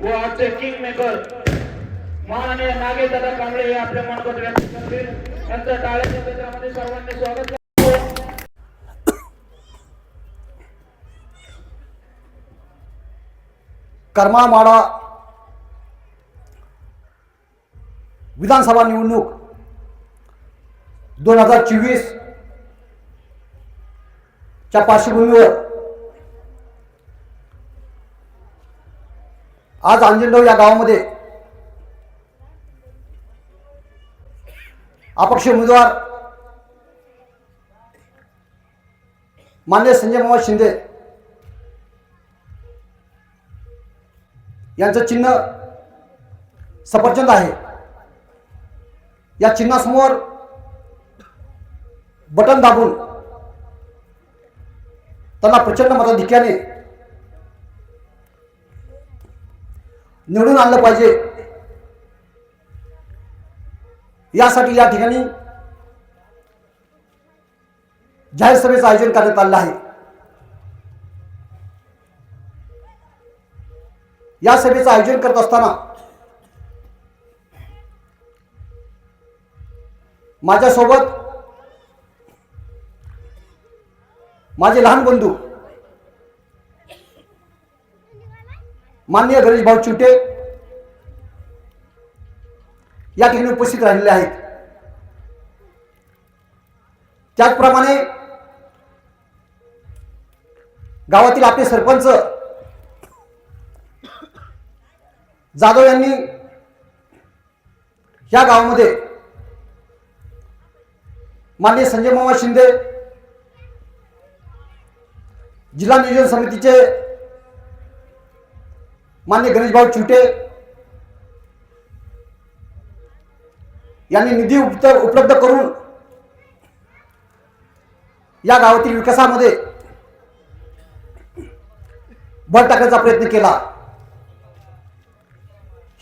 व आजचे king maker माननीय नागेश दादा कांबळे हे आपले मनोगत व्यक्त करतील. त्यांचं टाळ्याच्या क्षेत्रामध्ये सर्वांनी स्वागत करतो. करमाळमाडा विधानसभा निवडणूक दोन हजार चोवीसच्या पार्श्वभूमीवर आज अंजनगाव या गावामध्ये अपक्ष उमेदवार मान्य संजय मोहन शिंदे यांचं चिन्ह सफरचंद आहे. या चिन्हासमोर बटन दाबून त्यांना प्रचंड मताधिक्याने निवडून आणलं पाहिजे. यासाठी या ठिकाणी जाहीर सभेचं आयोजन करण्यात आलं आहे. या सभेचं आयोजन करत असताना माझ्यासोबत माझे लहान बंधू माननीय गणेश भाऊ चिवटे या ठिकाणी उपस्थित राहिलेले आहेत. त्याचप्रमाणे गावातील आपले सरपंच जाधव यांनी या गावामध्ये माननीय संजय मामा शिंदे जिल्हा नियोजन समितीचे मान्य गणेशभाऊ चिवटे यांनी निधी उपलब्ध करून या गावातील विकासामध्ये भर टाकण्याचा प्रयत्न केला.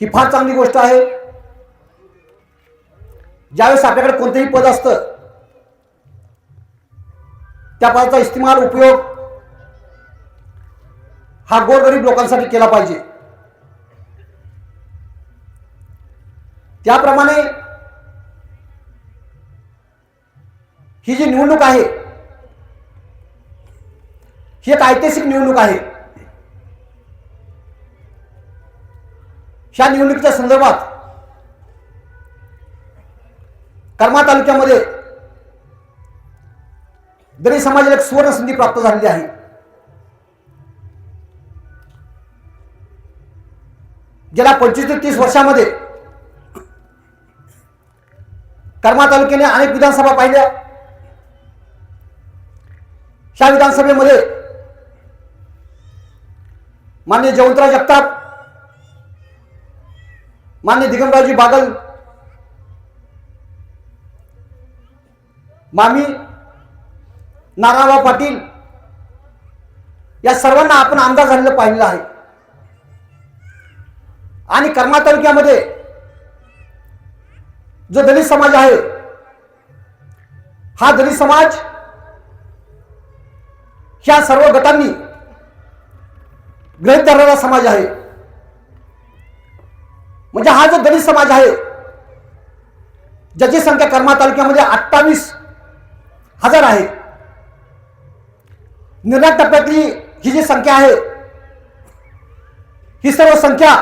ही फार चांगली गोष्ट आहे. ज्यावेळेस आपल्याकडे कोणतंही पद असतं त्या पदाचा इस्तेमाल उपयोग हा गोरगरीब लोकांसाठी केला पाहिजे. त्याप्रमाणे ही जी निवडणूक आहे ही एक ऐतिहासिक निवडणूक आहे. ह्या निवडणुकीच्या संदर्भात कर्मा तालुक्यामध्ये दलित समाजाला एक सुवर्ण संधी प्राप्त झालेली आहे. गेल्या पंचवीस ते तीस वर्षामध्ये कर्मा तालुक्याने अनेक विधानसभा पाहिल्या. ह्या विधानसभेमध्ये मान्य जयवंतराव जगताप मान्य दिगंबराजी बागल मामी नारायणराव पाटील या सर्वांना आपण आमदार झालेलं पाहिलेलं आहे. आणि कर्मा तालुक्यामध्ये जो दलित समाज आहे हा दलित समाज ह्या सर्व गटांनी ग्रहित धरलेला समाज आहे. म्हणजे हा जो दलित समाज आहे ज्याची संख्या कर्मा तालुक्यामध्ये अठ्ठावीस हजार आहे निर्णय टप्प्यातली ही जी संख्या आहे ही सर्व संख्या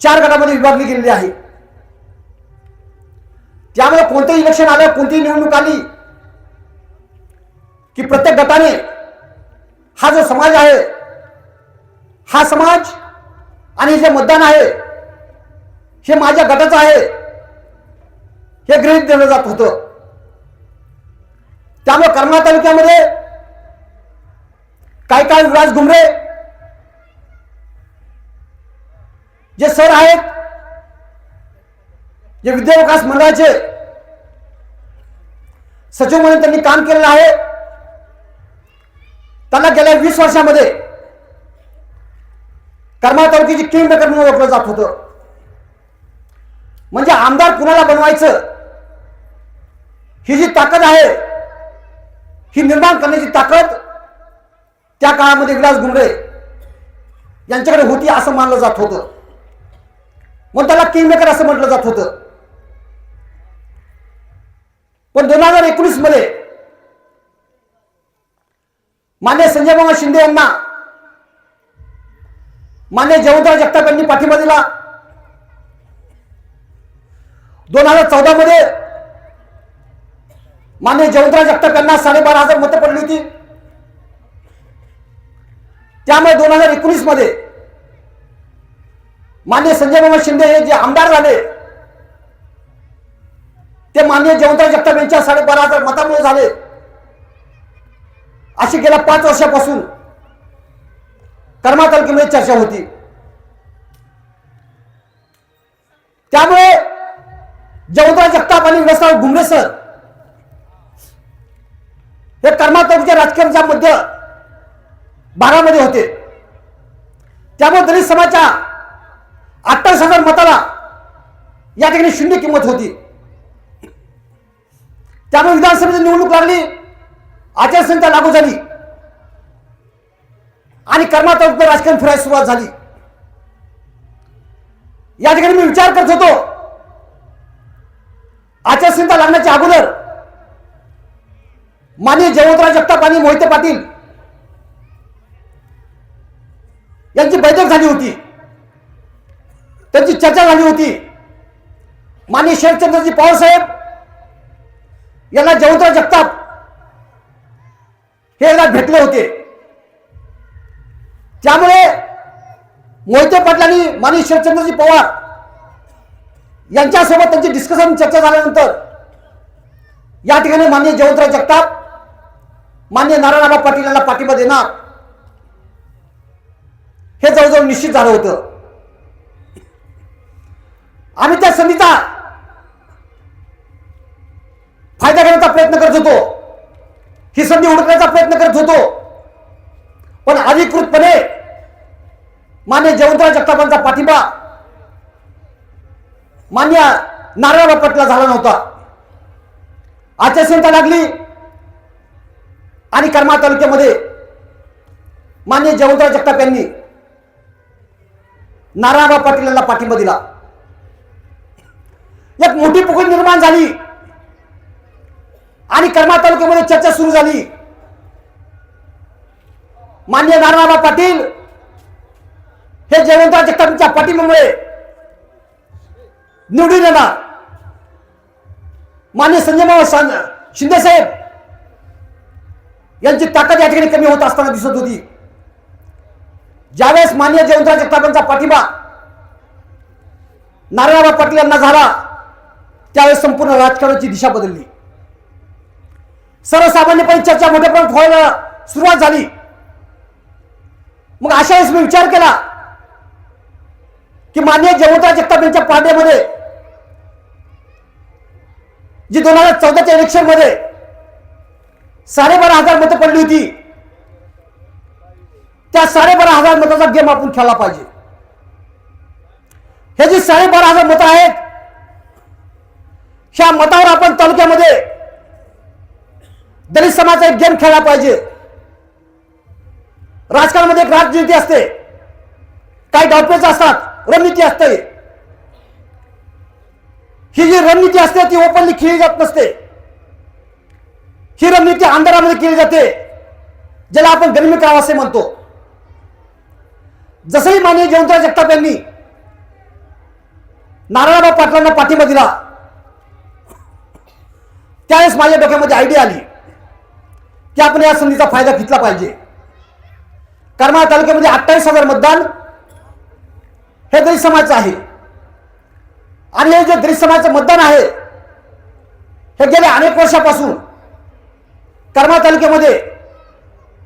चार गटामध्ये विभागली गेलेली आहे. त्यामुळे कोणतं इलेक्शन आलं कोणतीही निवडणूक आली की प्रत्येक गटाने हा जो समाज आहे हा समाज आणि जे मतदान आहे हे माझ्या गटाचं आहे हे गृहित दिलं जात होतं. त्यामुळे कर्मा तालुक्यामध्ये काय काय विराज घुमरे जे सर आहेत जे विद्याविकास मंडळाचे सचिव म्हणून त्यांनी काम केलेलं आहे त्यांना गेल्या वीस वर्षामध्ये कर्मा तालुक्याची किंग मेकर म्हणून ओळखलं जात होतं. म्हणजे आमदार कुणाला बनवायचं? ही जी ताकद आहे ही निर्माण करण्याची ताकद त्या काळामध्ये विलास गुंडे यांच्याकडे होती असं मानलं जात होतं. मग त्याला किंगमेकर असं म्हटलं जात होतं. पण दोन हजार एकोणीसमध्ये मान्य संजय मामा शिंदे यांना मान्य जयवंतराव जगताप यांनी पाठिंबा दिला दोन हजार चौदा मध्ये मान्य जयवंतराव जगताप यांना साडेबारा हजार मतं पडली होती. त्यामुळे दोन हजार एकोणीसमध्ये मान्य संजय मामा शिंदे हे जे आमदार झाले ते मान्य जयंतराव जगताप यांच्या साडेबारा हजार मतामुळे झाले. अशी गेल्या पाच वर्षापासून कर्मा तालुक्यामध्ये चर्चा होती. त्यामुळे जयंतराव जगताप आणि विलासराव घुमरे सर हे कर्मा तालुक्याच्या राजकारणाच्या मध्य भागामध्ये होते. त्यामुळे दलित समाजाच्या अठ्ठावीस हजार मताला या ठिकाणी शून्य किंमत होती. त्यामुळे विधानसभेची निवडणूक लागली. आचारसंहिता लागू झाली. आणि कर्मा राजकारण फिरायला सुरुवात झाली. या ठिकाणी मी विचार करत होतो. आचारसंहिता लागण्याच्या अगोदर माननीय जयवंतराव जगताप आणि मोहिते पाटील यांची बैठक झाली होती. त्यांची चर्चा झाली होती. माननीय शरदचंद्रजी पवार साहेब यांना जयवंतराव जगताप. हे एकदा भेटले होते. त्यामुळे मोहिते पाटलांनी माननीय शरदचंद्रजी पवार यांच्यासोबत त्यांची डिस्कशन चर्चा झाल्यानंतर या ठिकाणी माननीय जयवंतराव जगताप मान्य नारायणराव पाटील यांना पाठिंबा देणार. हे जवळजवळ निश्चित झालं होतं. आम्ही त्या संधीचा फायदा घेण्याचा प्रयत्न करत होतो. ही संधी हुडकण्याचा प्रयत्न करत होतो. पण अधिकृतपणे मान्य जयवंतराव जगतापांचा पाठिंबा मान्य नारायण पटला झाला नव्हता. आचारसंहिता लागली आणि कर्मा तालुक्यामध्ये मान्य जयवंतराव जगताप यांनी नारायणराव पाटील यांना पाठिंबा दिला. एक मोठी पुकड निर्माण झाली. आणि कर्मा तालुक्यामध्ये चर्चा सुरू झाली. मान्य नारायणराव पाटील हे जयवंतराव जगतापांच्या पाठिंब्यामुळे निवडून येणार. मान्य संजय शिंदे साहेब यांची ताकद या ठिकाणी कमी होत असताना दिसत होती. ज्यावेळेस मान्य जयवंतराव जगतापांचा पाठिंबा नारायणराव पाटील यांना झाला त्यावेळेस संपूर्ण राजकारणाची दिशा बदलली. सर्वसामान्यपणे चर्चा मोठ्या प्रमाणात व्हायला सुरुवात झाली. मग अशा वेळेस मी विचार केला की मान्य जयवंतराव जगताप यांच्या पाड्यामध्ये जी दोन हजार चौदाच्या इलेक्शनमध्ये साडेबारा हजार मतं पडली होती त्या साडेबारा हजार मताचा गेम आपण खेळला पाहिजे. हे जी साडेबारा हजार मतं आहेत ह्या मतावर आपण तालुक्यामध्ये दलित समाजाचा एक गेम खेळला पाहिजे. राजकारणामध्ये एक राजनीती असते. काही डावपेच असतात रणनीती असते. ही जी रणनीती असते ती ओपनली खेळली जात नसते. ही रणनीती अंधारामध्ये केली जाते ज्याला आपण गनिमी करावा असे म्हणतो. जसंही माननीय जयंतराव जगताप यांनी नारायणराव पाटलांना पाठिंबा दिला त्यावेळेस माझ्या डोक्यामध्ये आयडिया आली. की आपण या संधीचा फायदा घेतला पाहिजे. करमाळा तालुक्यामध्ये अठ्ठावीस हजार मतदान हे दलित समाजाचं आहे. आणि हे जे दलित समाजाचं मतदान आहे हे गेल्या अनेक वर्षापासून करमाळा तालुक्यामध्ये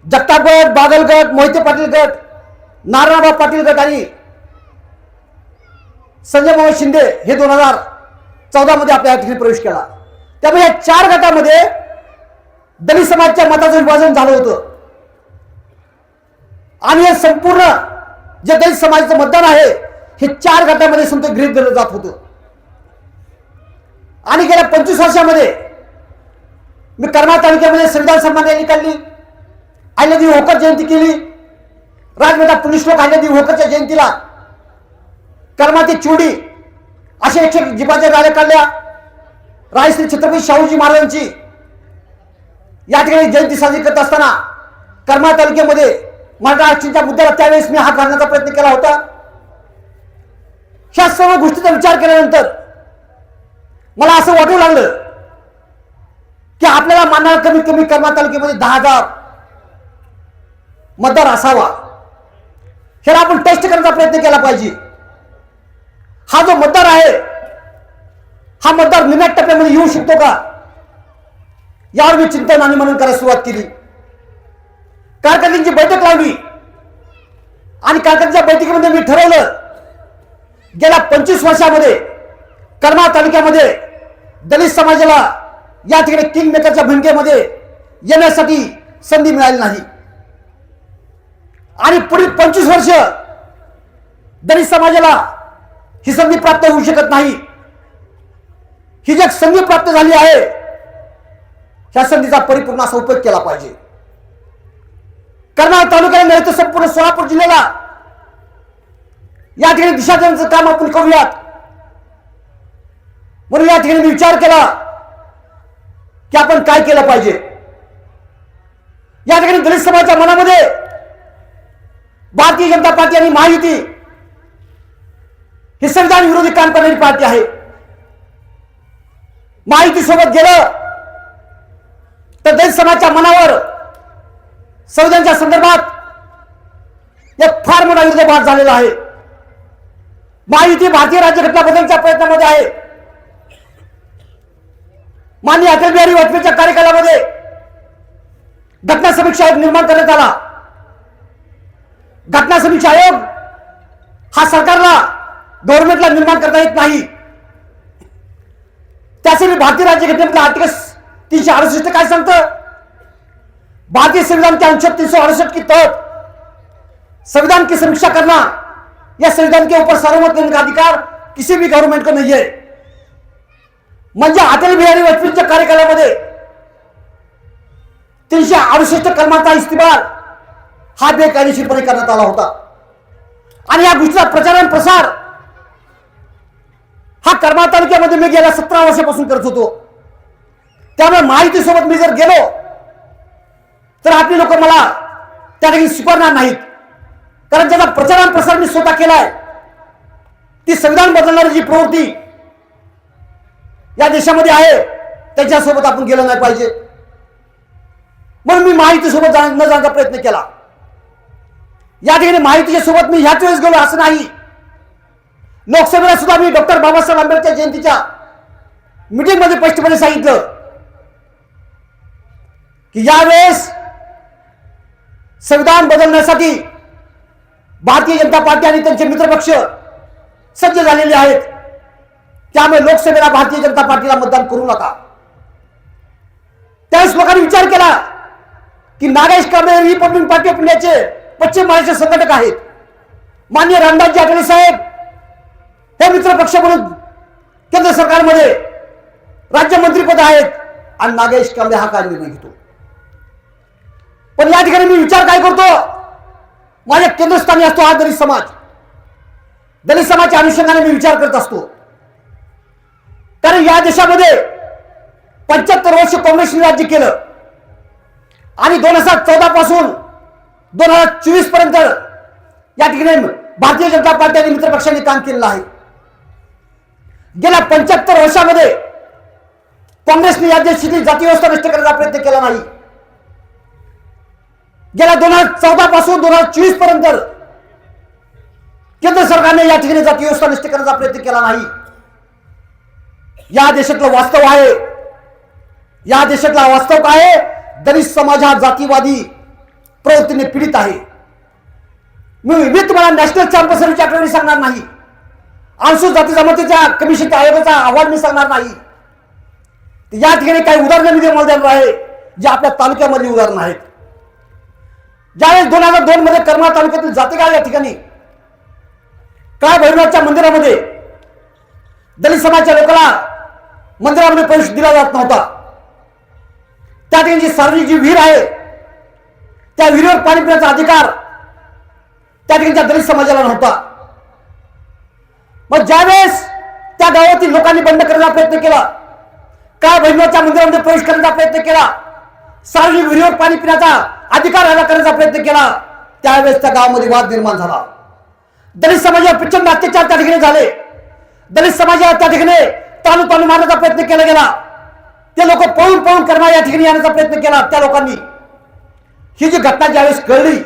जगताप गट मोहिते पाटील गट नारायणराव पाटील गट आणि संजय मोहन शिंदे हे दोन हजार चौदा मध्ये आपल्या ठिकाणी प्रवेश केला. त्यामुळे या चार गटामध्ये दलित समाजाच्या मताचं विभाजन झालं होतं. आणि हे संपूर्ण जे दलित समाजाचं मतदान आहे हे चार गटामध्ये समजा गृहित धरलं जात होतं. आणि गेल्या पंचवीस वर्षामध्ये मी कर्मा तालुक्यामध्ये संविधान सन्मान रॅली काढली आईला होकर जयंती केली राजमाता लोक आल्यादी होकरच्या जयंतीला कर्माती चुडी अशा एकशे जिपाच्या गाड्या काढल्या. राजश्री छत्रपती शाहूजी महाराजांची या ठिकाणी जयंती साजरी करत असताना कर्मा तालुक्यामध्ये मराठा आरक्षणच्या मुद्द्याला त्यावेळेस मी हात घालण्याचा प्रयत्न केला होता. ह्या सर्व गोष्टीचा विचार केल्यानंतर मला असं वाटू लागलं की आपल्याला मानणार कमीत कमी कर्मा तालुक्यामध्ये दहा हजार मतदार असावा. ह्याला आपण टेस्ट करण्याचा प्रयत्न केला पाहिजे. हा जो मतदार आहे हा मतदार निम्या टप्प्यामध्ये येऊ शकतो का? यावर मी चिंतन आणि म्हणून करायला सुरुवात केली. कारकिर्दींची बैठक लावली आणि कारकिर्दीच्या बैठकीमध्ये मी ठरवलं गेल्या पंचवीस वर्षामध्ये कर्मा तालुक्यामध्ये दलित समाजाला या ठिकाणी किंग मेकरच्या भूमिकेमध्ये येण्यासाठी संधी मिळाली नाही. आणि पुढील पंचवीस वर्ष दलित समाजाला ही संधी प्राप्त होऊ शकत नाही. ही जी संधी प्राप्त झाली आहे ह्या संधीचा परिपूर्ण असा उपयोग केला पाहिजे. कर्नाळ तालुक्याला मिळतं संपूर्ण सोलापूर जिल्ह्याला. या ठिकाणी दिशा काम आपण करूयात. म्हणून या ठिकाणी मी विचार केला की आपण काय केलं पाहिजे. या ठिकाणी दलित समाजाच्या मनामध्ये भारतीय जनता पार्टी आणि महायुती ही संविधान विरोधी काम करणारी पार्टी आहे. महायुती सोबत गेलं तर दलित समाजाच्या मनावर संविधानच्या संदर्भात एक फार मोठा विरोधाभास झालेला आहे. महायुती भारतीय राज्यघटना बदलच्या प्रयत्नामध्ये आहे. माननीय अटल बिहारी वाजपेयीच्या कार्यकालामध्ये घटना समीक्षा आयोग निर्माण करण्यात आला. घटना समीक्षा आयोग हा सरकारला गव्हर्नमेंटला निर्माण करता येत नाही. त्यासाठी भारतीय राज्यघटनेमधला आर्टिकल तीनशे अडुसष्ट काय सांगतं? भारतीय संविधान के अनुच्छेद तीन सौ अड़सठ की तहत संविधान की समीक्षा करना. या संविधान के ऊपर सार्वमत लेने का अधिकार किसी भी गवर्नमेंट को नहीं है. म्हणजे अटल बिहारी वाजपेयींच्या कार्यकालामध्ये तीनशे अडुसष्ट कलमाचा इस्तेमाल हा बेकायदेशीरपणे करण्यात आला होता. आणि या गोष्टीचा प्रचार आणि प्रसार हा कर्मा तालुक्यामध्ये मी गेल्या सतरा वर्षापासून करत होतो. त्यामुळे माहितीसोबत मी जर गेलो तर आपली लोक मला त्या ठिकाणी स्वीकारणार नाहीत. कारण ज्याचा प्रचार आणि प्रसार मी स्वतः केलाय ती संविधान बदलणारी जी प्रवृत्ती या देशामध्ये आहे त्याच्यासोबत आपण गेलं नाही पाहिजे. म्हणून मी माहितीसोबत जा न जाण्याचा प्रयत्न केला. या ठिकाणी माहितीच्या सोबत मी ह्याच वेळेस गेलो असं नाही. लोकसभेला सुद्धा मी डॉक्टर बाबासाहेब आंबेडकर जयंतीच्या मीटिंगमध्ये स्पष्टपणे सांगितलं. की यावेळेस संविधान बदलण्यासाठी भारतीय जनता पार्टी आणि त्यांचे मित्रपक्ष सज्ज झालेले आहेत. त्यामुळे लोकसभेला भारतीय जनता पार्टीला मतदान करू नका. त्यावेळेस लोकांनी विचार केला की Nagesh Kamble Republican party of इंडियाचे पश्चिम महाराष्ट्र संघटक आहेत. मान्य रामदासजी आठवले साहेब हे मित्रपक्ष म्हणून केंद्र सरकारमध्ये राज्यमंत्रीपद आहेत आणि नागेश कांबळे हा कार्य निर्णय घेतो. पण या ठिकाणी मी विचार काय करतो? माझ्या केंद्रस्थानी असतो हा दलित समाज. दलित समाजाच्या अनुषंगाने मी विचार करत असतो. कारण या देशामध्ये पंच्याहत्तर वर्ष काँग्रेसने राज्य केलं. आणि दोन हजार चौदा पासून दोन हजार चोवीसपर्यंत या ठिकाणी भारतीय जनता पार्टी आणि मित्रपक्षांनी काम केलेलं आहे. गेल्या पंच्याहत्तर वर्षामध्ये काँग्रेसने या देशाची जाती व्यवस्था नष्ट करण्याचा प्रयत्न केला नाही. गेल्या दोन हजार चौदा पासून दोन हजार चोवीसपर्यंत केंद्र सरकारने या ठिकाणी जाती व्यवस्था निष्ठ करण्याचा प्रयत्न केला नाही. या देशातलं वास्तव आहे. या देशातला वास्तव काय आहे? दलित समाज हा जातीवादी प्रवृत्तीने पीडित आहे. मी मी तुम्हाला नॅशनल चॅम्पियनशिपच्या आठवणी सांगणार नाही. अनुसूचित जाती जमातीच्या कमिशन आयोगाचा अहवाल मी सांगणार नाही. या ठिकाणी काही उदाहरणं मी तुम्हाला देणार आहे जे आपल्या तालुक्यामधली उदाहरणं आहेत. ज्यावेळेस दोन हजार दोन मध्ये कर्मा तालुक्यातील जातेगाव या ठिकाणी काय भैरवनाथच्या मंदिरामध्ये दलित समाजाच्या लोकांना मंदिरामध्ये प्रवेश दिला जात नव्हता. त्या ठिकाणी जी सार्वजनिक जी विहीर आहे त्या विहिरीवर पाणी पिण्याचा अधिकार त्या ठिकाणच्या दलित समाजाला नव्हता. मग ज्यावेळेस त्या गावातील लोकांनी बंद करण्याचा प्रयत्न केला काय बहिणीच्या मंदिरामध्ये प्रवेश करण्याचा प्रयत्न केला सार्वजनिक विहिरीवर पाणी पिण्याचा अधिकार अदा करण्याचा प्रयत्न केला त्यावेळेस त्या गावामध्ये वाद निर्माण झाला. दलित समाजावर प्रचंड अत्याचार त्या ठिकाणी झाले. दलित समाजावर त्या ठिकाणी तालू तालू मारण्याचा प्रयत्न केला गेला. ते लोक पळून पळून करणार या ठिकाणी येण्याचा प्रयत्न केला त्या लोकांनी. ही जी घटना ज्यावेळेस कळली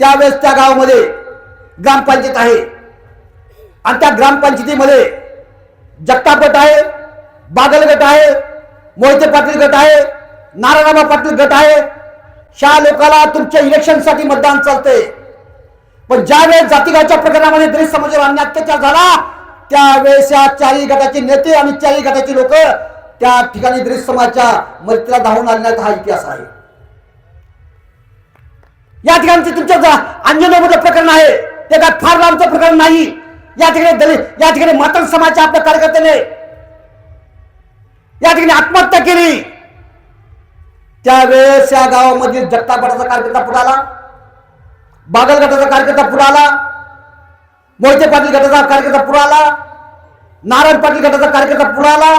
त्यावेळेस त्या गावामध्ये ग्रामपंचायत आहे. आणि त्या ग्रामपंचायतीमध्ये जगताप गट आहे बागल गट आहे मोहिते पाटील गट आहे नारायणबा पाटील गट आहे शहा लोकाला तुमच्या इलेक्शनसाठी मतदान चालतंय. पण ज्यावेळेस जातीगावच्या प्रकरणामध्ये दलित समाजावर अन्याय अत्याचार झाला त्यावेळेस या चारही गटाचे नेते आणि चारही गटाचे लोक त्या ठिकाणी दलित समाजाच्या मदतीला धावून आणण्याचा हा इतिहास आहे. या ठिकाणचे तुमच्या जा- प्रकरण आहे ते काय फार लांबचं प्रकरण नाही. या ठिकाणी दलित या ठिकाणी मातंग समाजाच्या आपल्या कार्यकर्त्याने या ठिकाणी आत्महत्या केली. त्यावेळेस या गावामधील जगतापटाचा कार्यकर्ता पुढे आला बागल गटाचा कार्यकर्ता पुढे आला मोहिते पाटील गटाचा कार्यकर्ता पुढे आला नारायण पाटील गटाचा कार्यकर्ता पुढे आला.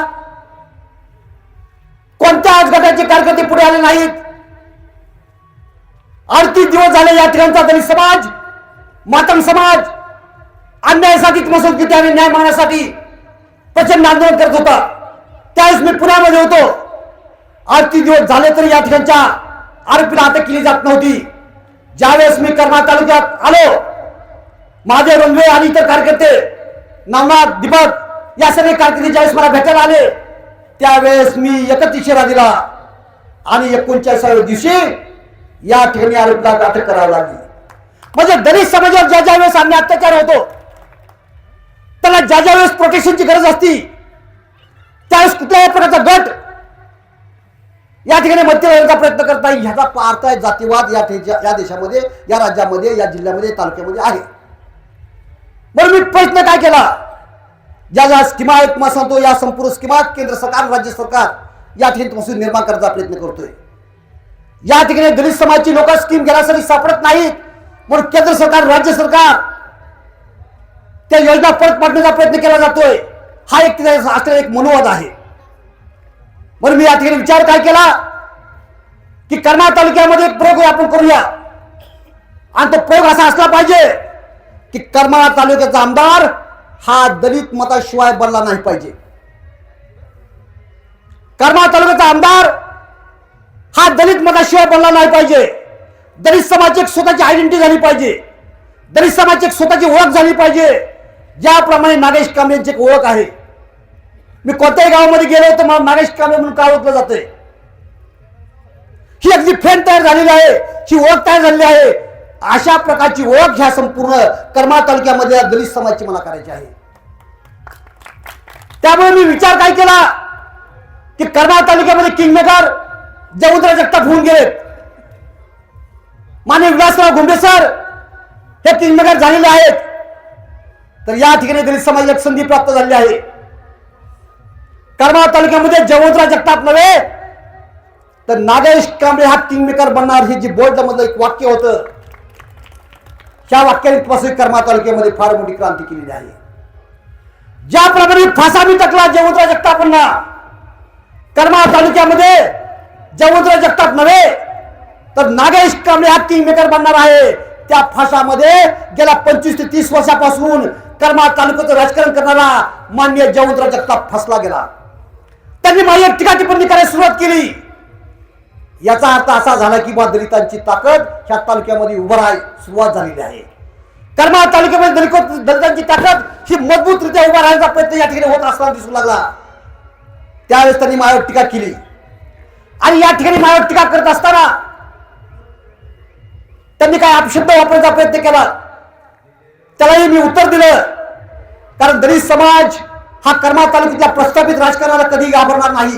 कोणत्याच गटाचे कार्यकर्ते पुढे आले नाहीत? अडतीस दिवस झाले या ठिकाणचा दलित समाज मातंग समाज अन्यायासाठी किती आणि न्याय मागण्यासाठी प्रचंड आंदोलन करत होता. त्यावेळेस मी पुण्यामध्ये होतो. अडतीस दिवस झाले तरी या ठिकाणच्या आरोपीला अटक केली जात नव्हती. ज्यावेळेस मी कर्मा तालुक्यात आलो माझे रंगवे आणि इतर कार्यकर्ते नवनाथ दीपक या सर्व कार्यकर्ते ज्यावेळेस मला भेटायला आले त्यावेळेस मी एकच इशारा दिला आणि एकोणचाळीसाव्या दिवशी या ठिकाणी आरोपीला अटक करावी लागली. म्हणजे दलित समाजावर ज्या ज्या वेळेस अत्याचार होतो त्याला ज्या ज्या वेळेस प्रोटेक्शनची गरज असती त्यावेळेस कुठल्याही प्रकारचा गट या ठिकाणी मध्य राहण्याचा प्रयत्न करत नाही ह्याचा अर्थ आहे जातीवाद या या देशामध्ये या राज्यामध्ये या जिल्ह्यामध्ये तालुक्यामध्ये आहे. म्हणून मी प्रयत्न काय केला? ज्या ज्या स्कीमा आहेत तुम्हाला सांगतो या संपूर्ण स्कीमा केंद्र सरकार राज्य सरकार या ठिकाणी पासून निर्माण करण्याचा प्रयत्न करतोय. या ठिकाणी दलित समाजची लोक स्कीम घेण्यासाठी सापडत नाहीत. म्हणून केंद्र सरकार राज्य सरकार त्या योजना परत पाडण्याचा प्रयत्न केला जातोय. हा एक तिचा असलेला एक मनोवाद आहे. म्हणून मी या ठिकाणी विचार काय केला? की कर्नाळ तालुक्यामध्ये एक प्रयोग आपण करूया. आणि तो प्रयोग असा असला पाहिजे की करमाळा तालुक्याचा आमदार हा दलित मताशिवाय बनला नाही पाहिजे. करमाळा तालुक्याचा आमदार हा दलित मताशिवाय बनला नाही पाहिजे. दलित समाजाची एक स्वतःची आयडेंटिटी झाली पाहिजे. दलित समाजाची एक स्वतःची ओळख झाली पाहिजे. ज्याप्रमाणे नागेश कांबळेंची एक ओळख आहे. मी कोणत्याही गावामध्ये गेलो तर मला नागेश कांबळे म्हणून का ओळखलं जाते ही अगदी फेन तयार झालेली आहे. ही ओळख तयार झालेली आहे. अशा प्रकारची ओळख ह्या संपूर्ण कर्मा तालुक्यामध्ये दलित समाजाची मला करायची आहे. त्यामुळे मी विचार काय केला? की कर्मा तालुक्यामध्ये किंगमेकर जगुंद्रा जगताप होऊन गेलेत. माने विलासराव घुंबे सर हे किंगमेकर झालेले आहेत. तर या ठिकाणी दलित समाजाला एक संधी प्राप्त झाली आहे. करमाळा तालुक्यामध्ये जगवंतराव जगताप नव्हे? तर नागेश कांबळे हा किंगमेकर बनणार हे जे बोर्ड मधलं एक वाक्य होतं. त्या वाक्याने पासून कर्मा तालुक्यामध्ये फार मोठी क्रांती केलेली आहे. ज्याप्रमाणे फासा मी टाकला जगवंतराव जगतापांना कर्मा तालुक्यामध्ये जगवंतराव जगताप नव्हे? तर नागेश कांबळे हा किंगमेकर बनणार आहे. त्या फासामध्ये गेल्या पंचवीस ते तीस वर्षापासून कर्मा तालुक्याचं राजकारण करणारा मान्य जगवंतराव जगताप फसला गेला. त्यांनी माझ्या टीका टिप्पणी करायला सुरुवात केली. याचा अर्थ असा झाला की बा दलितांची ताकद ह्या तालुक्यामध्ये उभं राहाय सुरुवात झालेली आहे. कर्मा तालुक्यामध्ये दलित दलितांची ताकद ही मजबूतरित्या उभा राहण्याचा प्रयत्न या ठिकाणी होत असताना दिसू लागला. त्यावेळेस त्यांनी माझ्यावर टीका केली. आणि या ठिकाणी माझ्यावर टीका करत असताना त्यांनी काय अपशब्द वापरण्याचा प्रयत्न केला. त्यालाही मी उत्तर दिलं. कारण दलित समाज हा कर्मा तालुक्यातल्या प्रस्थापित राजकारणाला कधी घाबरणार नाही.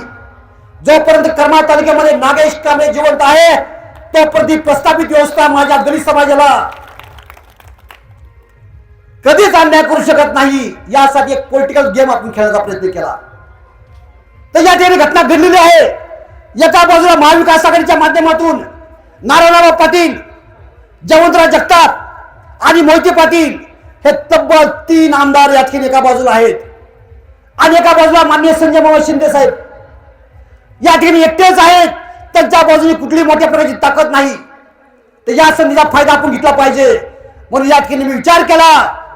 जोपर्यंत कर्मा तालुक्यामध्ये नागेश कांबळे जिवंत आहे तोपर्यंत प्रस्थापित व्यवस्था माझ्या दलित समाजाला कधीच अन्याय करू शकत नाही. यासाठी एक पॉलिटिकल गेम आपण खेळण्याचा प्रयत्न केला. तर या ठिकाणी घटना घडलेली आहे. एका बाजूला महाविकास आघाडीच्या माध्यमातून नारायणराव पाटील जयवंतराव जगताप आणि मोहिते पाटील हे तब्बल तीन आमदार या ठिकाणी एका बाजूला आहेत. आणि एका बाजूला मान्य संजय मामा शिंदे साहेब. या ठिकाणी एकटेच आहेत. त्यांच्या बाजूने कुठली मोठ्या प्रकारची ताकद नाही. तर या संधीचा फायदा आपण घेतला पाहिजे. म्हणून या ठिकाणी मी विचार केला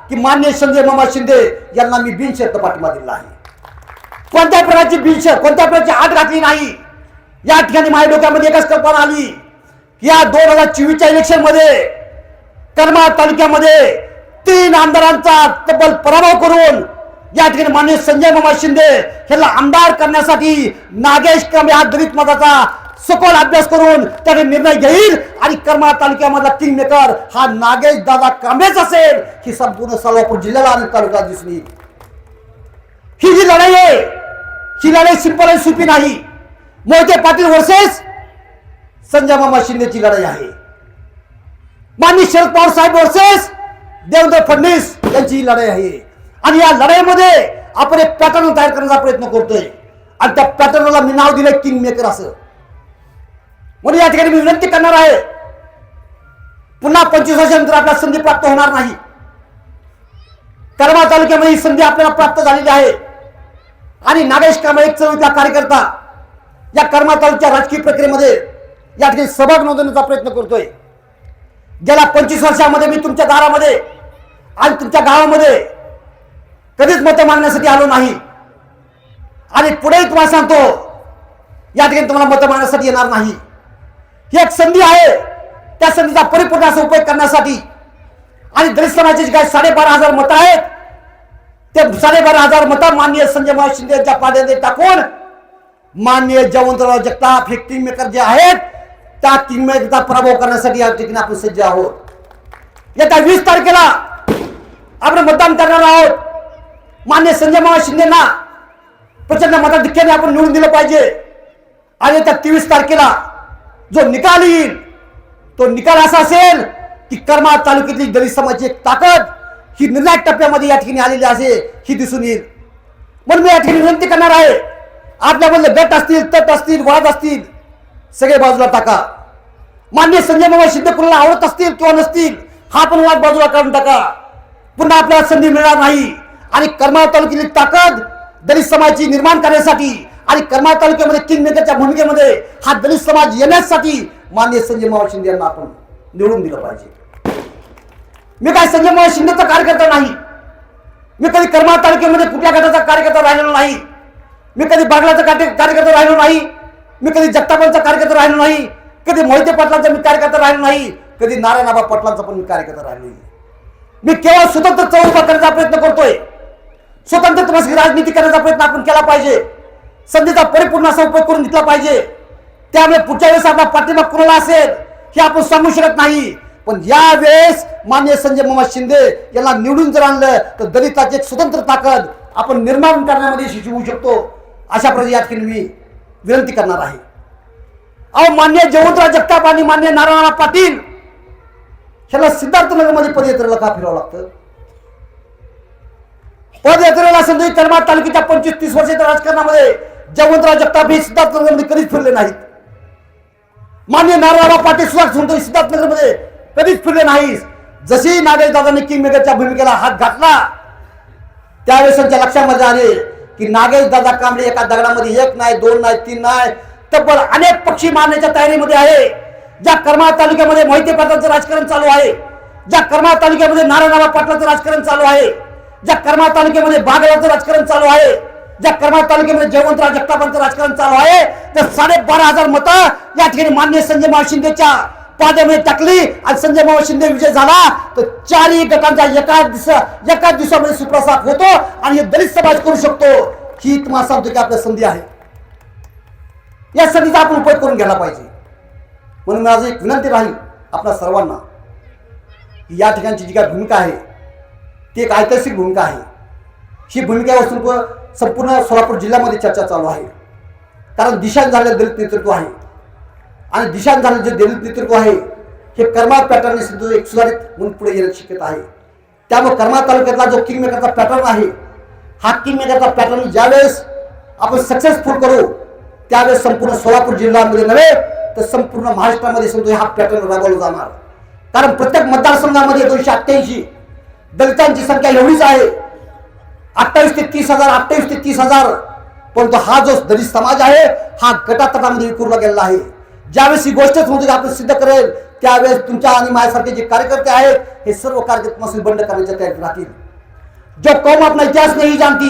की मान्य संजय मामा शिंदे यांना मी बिनशर्त पाठिंबा दिला आहे. कोणत्या प्रकारची बिनशर्त कोणत्या प्रकारची आठ घातली नाही? या ठिकाणी माझ्या डोक्यामध्ये एकच कल्पना आली की या दोन हजार चोवीसच्या इलेक्शनमध्ये करमाळ तालुक्यामध्ये तीन आमदारांचा तब्बल पराभव करून या ठिकाणी माननीय संजय मामा शिंदे ह्याला आमदार करण्यासाठी नागेश क्रम हा दलित मताचा सखोल अभ्यास करून त्याने निर्णय घेईल आणि कर्मा तालुक्यामधला किंग मेकर हा नागेश दादा कांबेच असेल ही संपूर्ण सोलापूर जिल्ह्याला आणि तालुक्यात दिसली. ही जी लढाई आहे ही लढाई सिंपल आणि सोपी नाही. मोहिते पाटील वर्सेस संजय मामा शिंदेची लढाई आहे. माननीय शरद पवार साहेब वर्सेस देवेंद्र फडणवीस यांची ही लढाई आहे. आणि या लढाईमध्ये आपण एक पॅटर्न तयार करण्याचा प्रयत्न करतोय. आणि त्या पॅटर्नला मी नाव दिलंय किंग मेकर असं. म्हणून या ठिकाणी मी विनंती करणार आहे. पुन्हा पंचवीस वर्षानंतर आपल्याला संधी प्राप्त होणार नाही. कर्मा तालुक्यामध्ये ही संधी आपल्याला प्राप्त झालेली आहे. आणि नागेश कांबळे एक चळवळीचा कार्यकर्ता या कर्मा तालुक्या राजकीय प्रक्रियेमध्ये या ठिकाणी सहभाग नोंदवण्याचा प्रयत्न करतोय. गेल्या पंचवीस वर्षामध्ये मी तुमच्या दारामध्ये आणि तुमच्या गावामध्ये कधीच मतं मागण्यासाठी आलो नाही. आणि पुढेही तुम्हाला सांगतो या ठिकाणी तुम्हाला मतं मागण्यासाठी येणार नाही. ही एक संधी आहे त्या संधीचा परिपूर्ण असा उपयोग करण्यासाठी. आणि दलित समाजाची जी काही साडेबारा हजार मतं आहेत ते साडेबारा हजार मतं माननीय संजय महाराज शिंदे यांच्या पाड्याने टाकून माननीय जयवंतराव जगताप हे किंग मेकर जे आहेत त्या किंग मेकरचा पराभव करण्यासाठी या ठिकाणी आपण सज्ज आहोत. येत्या वीस तारखेला आपण मतदान करणार आहोत. मान्य संजय मामा शिंदेना प्रचंड मताधिक्याने आपण निवडून दिलं पाहिजे. आणि त्या तेवीस तारखेला जो निकाल येईल तो निकाल असा असेल की करमाळ तालुक्यातली दलित समाजाची एक ताकद ही निर्णायक टप्प्यामध्ये या ठिकाणी आलेली असे ही दिसून येईल. म्हणून मी या ठिकाणी विनंती करणार आहे आपल्यामधले गट असतील तट असतील वाद असतील सगळे बाजूला टाका. मान्य संजय मामा शिंदे कुणाला आवडत असतील किंवा नसतील हा पण वाद बाजूला काढून टाका. पुन्हा आपल्याला संधी मिळणार नाही. आणि करमाळ तालुक्यातली ताकद दलित समाजाची निर्माण करण्यासाठी आणि करमाळ तालुक्यामध्ये किंगमेकरच्या भूमिकेमध्ये हा दलित समाज येण्यासाठी मान्य संजय मामा शिंदे यांना आपण निवडून दिलं पाहिजे. मी काय संजय मामा शिंदेचा कार्यकर्ता नाही. मी कधी करमाळ तालुक्यामध्ये कुठल्या गटाचा कार्यकर्ता राहिलेलो नाही. मी कधी बागलाचा कार्यकर्ता राहिलो नाही. मी कधी जगतापांचा कार्यकर्ता राहिलो नाही. कधी मोहिते पाटलांचा मी कार्यकर्ता राहिलो नाही. कधी नारायणआबा पाटलांचा पण मी कार्यकर्ता राहिलो नाही. मी केवळ स्वतंत्र चौक करण्याचा प्रयत्न करतोय. स्वतंत्र राजनीती करण्याचा प्रयत्न आपण केला पाहिजे. संधीचा परिपूर्ण असा उपयोग करून घेतला पाहिजे. त्यामुळे पुढच्या वेळेस आपला पाठिंबा कुणाला असेल हे आपण सांगू शकत नाही. पण यावेळेस मान्य संजय मामा शिंदे यांना निवडून जर आणलं तर दलिताची एक स्वतंत्र ताकद आपण निर्माण करण्यामध्ये यशस्वी होऊ शकतो. अशा प्रकारे या ठिकाणी मी विनंती करणार आहे. अहो मान्य जयवंतराव जगताप आणि मान्य नारायणराव पाटील ह्याला सिद्धार्थनगरमध्ये पदयात्रेला का फिरावं लागतं? पदयात्रेला संधी करमाळ तालुक्याच्या पंचवीस तीस वर्षाच्या राजकारणामध्ये जयवंतराव जगताप हे सिद्धार्थनगरमध्ये कधीच फिरले नाहीत. मान्य नारायणराव पाटील सुद्धा सुंदर सिद्धार्थनगरमध्ये कधीच फिरले नाहीत. जशी नागेशदादांनी किंग मेकरच्या भूमिकेला हात घातला त्यावेळेस त्यांच्या लक्षामध्ये आले की नागेश दादा कांबळे एका दगडामध्ये एक नाही दोन नाही तीन नाही तब्बल अनेक पक्षी मारण्याच्या तयारीमध्ये आहे. ज्या करमाळ तालुक्यामध्ये मोहिते पाटलांचं राजकारण चालू आहे ज्या करमाळ तालुक्यामध्ये नारायणराव पाटलांचं राजकारण चालू आहे ज्या करमाळ तालुक्यामध्ये बागलाचं राजकारण चालू आहे ज्या करमाळ तालुक्यामध्ये जयवंतराव जगतापांचं राजकारण चालू आहे तर साडेबारा हजार मतं या ठिकाणी मान्य संजय माव शिंदेच्या पाद्यामध्ये टाकली आणि संजय माव शिंदे विजय झाला तर चारही गटांचा एका दिवसा एकाच दिवसामध्ये सुप्रसाद होतो आणि हे दलित समाज करू शकतो ही तुम्हाला सांगतो की आपल्या संधी आहे. या संधीचा आपण उपयोग करून घ्यायला पाहिजे. म्हणून माझी एक विनंती राहील आपल्या सर्वांना या ठिकाणची जी काय भूमिका आहे ती एक ऐतिहासिक भूमिका आहे. ही भूमिका संपूर्ण संपूर्ण सोलापूर जिल्ह्यामध्ये चर्चा चालू आहे. कारण दिशान झालेलं दलित नेतृत्व आहे. आणि दिशान झालेलं जे दलित नेतृत्व आहे हे कर्मा पॅटर्नने सुद्धा एक सुधारित म्हणून पुढे येण्याची शक्यता आहे. त्यामुळे कर्मा तालुक्यातला जो किंग मेकरचा पॅटर्न आहे हा किंग मेकरचा पॅटर्न ज्यावेळेस आपण सक्सेसफुल करू त्यावेळेस संपूर्ण सोलापूर जिल्ह्यामध्ये नव्हे तर संपूर्ण महाराष्ट्रामध्ये सुद्धा हा पॅटर्न राबवला जाणार. कारण प्रत्येक मतदारसंघामध्ये दोनशे अठ्ठ्याऐंशी दलितांची संख्या एवढीच आहे. अठ्ठावीस ते तीस हज़ार, अठ्ठावीस ते तीस हज़ार. परंतु हा जो दलित समाज आहे, हा गटातटामध्ये विखुरला गेलेला आहे. ज्यावेळेस ही गोष्टच आपण सिद्ध करेल तुमच्या आणि माझ्यासारखे जे कार्यकर्ते हे सर्व कार्यकर्ते मसूल बंद तयारीत राहतील. जो कौम अपना इतिहास नहीं जानती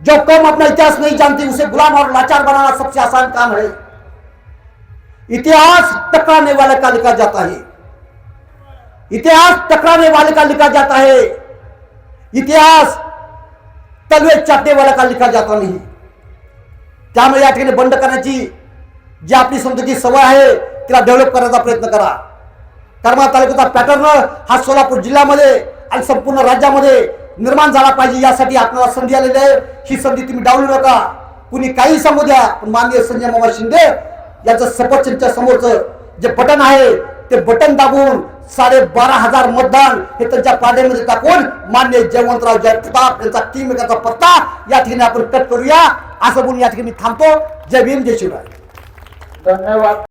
जो कौम अपना इतिहास नहीं जानती उसे गुलाम और लाचार बनाना सबसे आसान काम है. इतिहास टकराने वाले का लिखा जाता है? इतिहास टकराने वाले का लिखा जाता है। इतिहास तलवे चाटने वाला का लिखा जाता नाही। त्यामुळे या ठिकाणी बंद करण्याची जी आपली समजाची सवय आहे तिला डेव्हलप करण्याचा प्रयत्न करा. करमाळ तालुक्याचा पॅटर्न हा सोलापूर जिल्ह्यामध्ये आणि संपूर्ण राज्यामध्ये निर्माण झाला पाहिजे यासाठी आपल्याला संधी आलेली आहे. ही संधी तुम्ही डावलू नका. कुणी काही सांगू द्या पण माननीय संजय मामा शिंदे याचं सफरचंदच्या समोरचं जे बटन आहे ते बटन दाबून साडे बारा हजार मतदान हे त्यांच्या पाड्यामध्ये टाकून मान्य जयवंतराव जयप्रताप यांचा टीम मेकरचा पत्ता या ठिकाणी आपण कट करूया. असं बोलून या ठिकाणी थांबतो. जय भीम जय शिवराय. धन्यवाद.